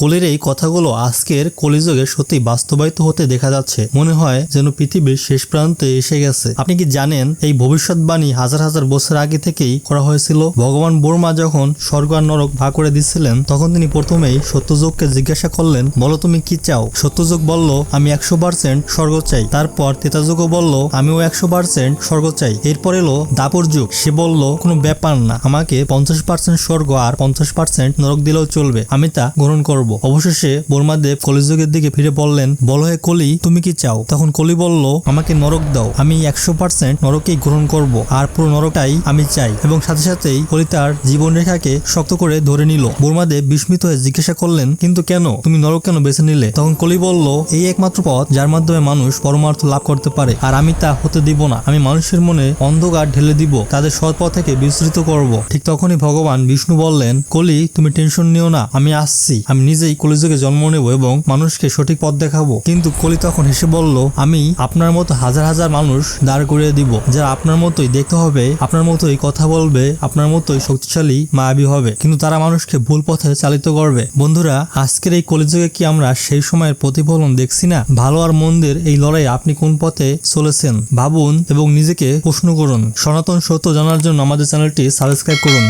কলির এই কথাগুলো আজকের কলিযুগে সত্যি বাস্তবায়িত হতে দেখা যাচ্ছে। মনে হয় যেন পৃথিবীর শেষ প্রান্তে এসে গেছে। আপনি কি জানেন এই ভবিষ্যৎবাণী হাজার হাজার বছর আগে থেকেই করা হয়েছিল? ভগবান বর্মা যখন স্বর্গ আর নরক ভাগ করে দিচ্ছিলেন তখন তিনি প্রথমেই সত্যযুগকে জিজ্ঞাসা করলেন, বলো তুমি কি চাও? সত্যযুগ বলল, আমি একশো পার্সেন্ট স্বর্গ চাই। তারপর তেতাযুগও বলল, আমিও একশো পার্সেন্ট স্বর্গ চাই। এরপর এলো দাপর যুগ। সে বলল, কোনো ব্যাপার না। আমাকে পঞ্চাশ পার্সেন্ট স্বর্গ আর পঞ্চাশ পার্সেন্ট নরক দিলেও চলবে। আমি তা গ্রহণ করব। অবশেষে বর্মাদেব কলিযুগের দিকে ফিরে বললেন, বলো হে কলি, তুমি কি চাও? তখন কলি বলল, আমাকে নরক দাও। আমি একশো পার্সেন্ট নরকেই গ্রহণ করব, আর পুরো নরকটাই আমি চাই। এবং সাথে সাথেই কলি তার জীবন রেখাকে শক্ত করে ধরে নিল। বর্মাদেব বিস্মিত হয়ে জিজ্ঞাসা করলেন, কিন্তু কেন? তুমি নরক কেন বেছে নিলে? তখন কলি বলল, এই একমাত্র পথ যার মাধ্যমে মানুষ পরমার্থ লাভ করতে পারে, আর আমি তা হতে দিব না। আমি মানুষের মনে অন্ধকার ঢেলে দিব, তাদের সৎ পথ থেকে বিস্তৃত করব। ঠিক তখনই ভগবান বিষ্ণু বললেন, কলি, তুমি টেনশন নিও না। আমি আসছি। আমি নিজেই কলিযুগে জন্ম নেব এবং মানুষকে সঠিক পথ দেখাবো। কিন্তু কলি তখন হেসে বলল, আমি আপনার মতো হাজার হাজার মানুষ দাঁড় করিয়ে দিব, যারা আপনার মতোই দেখতে হবে, আপনার মতোই কথা বলবে, আপনার মতোই শক্তিশালী, মায়াবী হবে। কিন্তু তারা মানুষকে ভুল পথে চালিত করবে। বন্ধুরা, আজকের এই কলিযুগে কি আমরা সেই সময়ের প্রতিফলন দেখছি না? ভালো আর মন্দের এই লড়াই আপনি কোন পথে চলেছেন? ভাবুন এবং নিজেকে প্রশ্ন করুন। সনাতন সত্য জানার জন্য আমাদের চ্যানেলটি সাবস্ক্রাইব করুন।